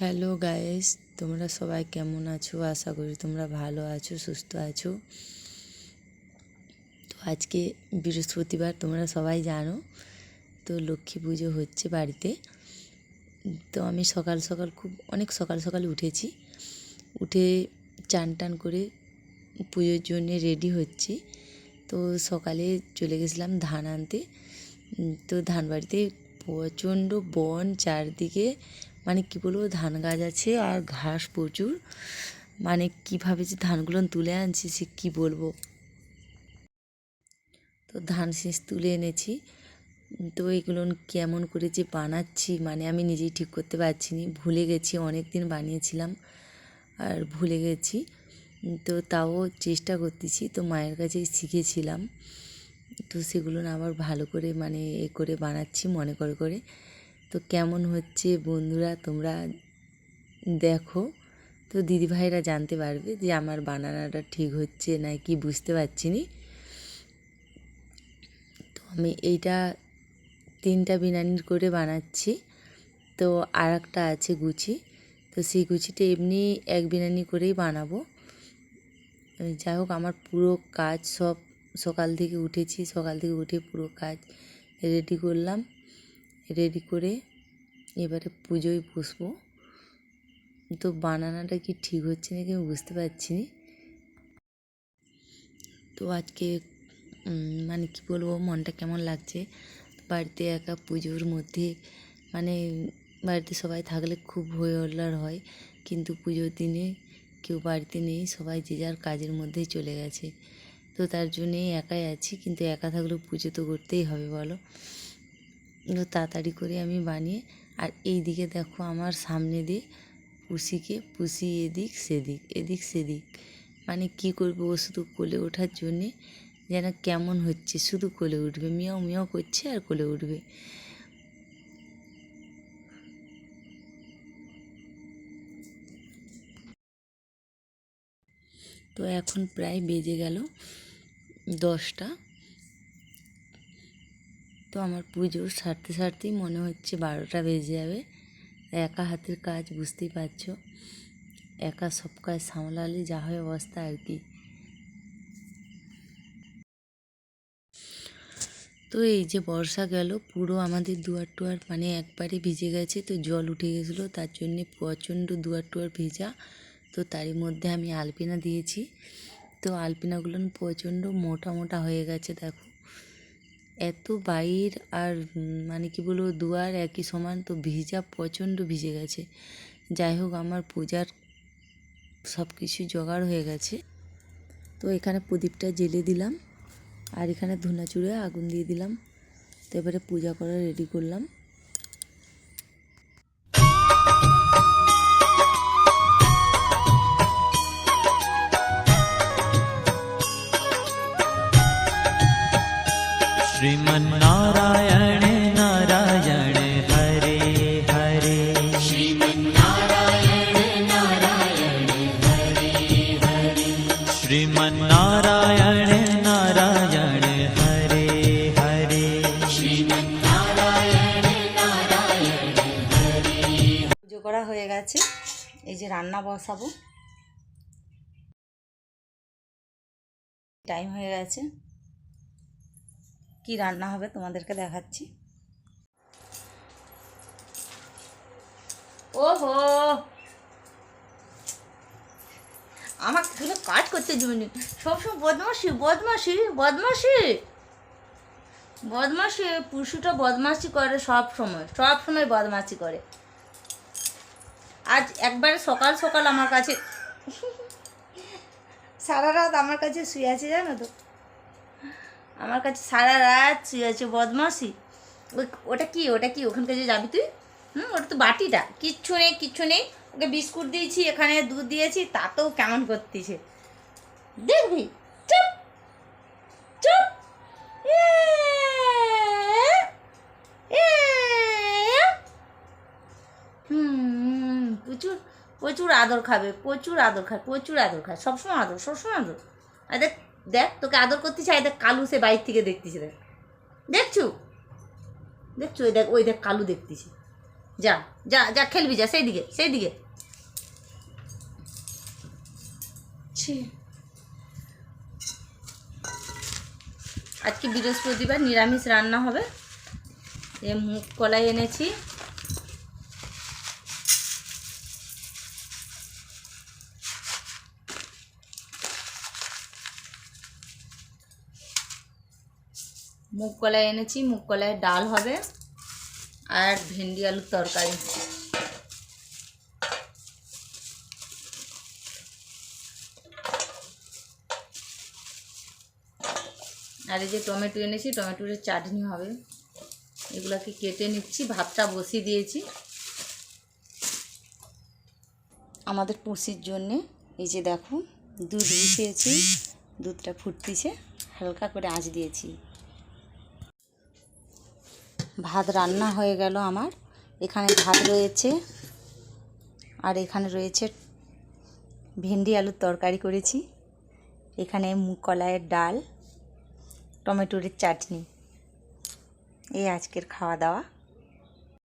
Hello guys তোমরা সবাই কেমন আছো? আশা করি তোমরা ভালো আছো, সুস্থ আছো। তো আজকে বৃহস্পতিবার, তোমরা সবাই জানো। তো লক্ষ্মী পুজো হচ্ছে বাড়িতে। তো আমি সকাল সকাল খুব, অনেক সকাল সকাল উঠেছি। উঠে চান টান করে পুজোর জন্যে রেডি হচ্ছি। তো সকালে চলে গেছিলাম ধান আনতে। তো ধান বাড়িতে প্রচণ্ড বন চারদিকে মানে কী বলব, ধান গাছ আছে আর ঘাস প্রচুর। মানে কীভাবে যে ধানগুলো তুলে আনছি সে কী বলব। তো ধান শেষ তুলে এনেছি। তো এগুলো কেমন করে যে বানাচ্ছি মানে আমি নিজেই ঠিক করতে পারছি না। ভুলে গেছি অনেক দিন বানিয়েছিলাম আর ভুলে গেছি। তো তাও চেষ্টা করতেছি, তো মায়ের কাছেই শিখেছিলাম। তো সেগুলো আবার ভালো করে মানে এ করে বানাচ্ছি, মনে করে করে। তো কেমন হচ্ছে বন্ধুরা তোমরা দেখো। তো দিদিভাইরা জানতে পারবে যে আমার বানানাটা ঠিক হচ্ছে না কি বুঝতে পারছি নি তো আমি এইটা তিনটা বিনানির করে বানাচ্ছি। তো আর একটা আছে গুচি। তো সেই গুচিটা এমনি এক বিনানি করেই বানাবো। যাই হোক, আমার পুরো কাজ সব সকাল থেকে উঠেছি। সকাল থেকে উঠে পুরো কাজ রেডি করলাম। রেডি করে এবারে পুজোয় বসবো। তো বানানাটা কি ঠিক হচ্ছে নাকি আমি বুঝতে পারছি তো আজকে মানে কি বলব, মনটা কেমন লাগছে? বাড়িতে একা পুজোর মধ্যে মানে বাড়িতে সবাই থাকলে খুব হই হল্লার হয়। কিন্তু পুজোর দিনে কেউ বাড়িতে নেই, সবাই যে যার কাজের মধ্যেই চলে গেছে। তো তার জন্যেই একাই আছি, কিন্তু একা থাকলেও পুজো তো করতেই হবে, বলো। তাড়াতাড়ি করে আমি বানিয়ে, আর এই দিকে দেখো আমার সামনে দিয়ে পুষিকে পুষি এদিক সেদিক এদিক সেদিক। মানে কি করব ও শুধু কোলে ওঠার জন্যে, যেন কেমন হচ্ছে, শুধু কোলে উঠবে, মিয়াও মিয়াও করছে আর কোলে উঠবে। তো এখন প্রায় বেজে গেল দশটা। তো আমার পুজো সারতে সারতেই মনে হচ্ছে বারোটা বেজে যাবে। একা হাতের কাজ বুঝতেই পারছ। একা সব কাজ সামলালে যা হয় অবস্থা আর কি। তো এই যে বর্ষা গেল, পুরো আমাদের দুয়ার টুয়ার মানে একবারে ভিজে গেছে, তো জল উঠে গেছিল, তার জন্যে প্রচণ্ড দুয়ার টুয়ার ভেজা। তো তারই মধ্যে আমি আলপিনা দিয়েছি। তো আলপিনাগুলো প্রচণ্ড মোটা মোটা হয়ে গেছে, দেখো। এত বাইর আর মানে কি বলব, দুয়ার একই সমান, তো ভিজা, প্রচণ্ড ভিজে গেছে। যাই হোক, আমার পূজার সব কিছু জোগাড় হয়ে গেছে। তো এখানে প্রদীপটা জেলে দিলাম, আর এখানে ধুনা চুড়ে আগুন দিয়ে দিলাম। তো এবারে পূজা করা রেডি করলাম। পুজো করা হয়ে গেছে। এই যে রান্না বসাবো। টাইম হয়ে গেছে। কি রান্না হবে তোমাদেরকে দেখাচ্ছি। ওহো! আমার কোনো কাজ করতে দিবনি। সবসময় বদমাসি বদমাসি বদমাসি বদমাসি পুরুষটা বদমাসি করে সব সময় সব সময় বদমাসি করে। আজ একবারে সকাল সকাল আমার কাছে সারা রাত আমার কাছে শুয়ে আছে জানো তো? আমার কাছে সারা রাত শুয়ে আছে বদমাসি ওটা কি ওটা কি ওখান যে যাবি তুই? হুম, ওটা তো বাটিটা। কিচ্ছু নেই কিচ্ছু নেই। ওকে বিস্কুট দিয়েছি, এখানে দুধ দিয়েছি, তাতেও কেমন করতেছে। দেখবি? চুপ চুপ এ, এ, হুম প্রচুর প্রচুর আদর খাবে প্রচুর আদর খায় প্রচুর আদর খায় সবসময় আদর সবসময় আদর। আর দেখ দেখ তোকে আদর করতে চাই দেখ কালু সে বাইর থেকে দেখতেছে দেখ। দেখছু? দেখছ? ওই দেখ ওই দেখ কালু দেখতেছে। যা যা যা খেলবি যা সেই দিকে সেই দিকে আজকে বৃহস্পতিবার নিরামিষ রান্না হবে। এ মুগ কলাই এনেছি। মুগ কলাই এনেছি, মুগ কলাইয়ের ডাল হবে আর ভেন্ডি আলুর তরকারি। আর এই যে টমেটো এনেছি, টমেটোর চাটনি হবে। এগুলাকে কেটে নিচ্ছি, ভাতটা বসিয়ে দিয়েছি। আমাদের পুষির জন্যে, এই যে দেখো দুধ বসিয়েছি দুধটা ফুটতিছে, হালকা করে আঁচ দিয়েছি। ভাত রান্না হয়ে গেল আমার। এখানে ভাত রয়েছে আর এখানে রয়েছে ভেন্ডি আলুর তরকারি করেছি। এখানে মুগ কলাইয়ের ডাল, টমেটোর চাটনি। এই আজকের খাওয়া দাওয়া।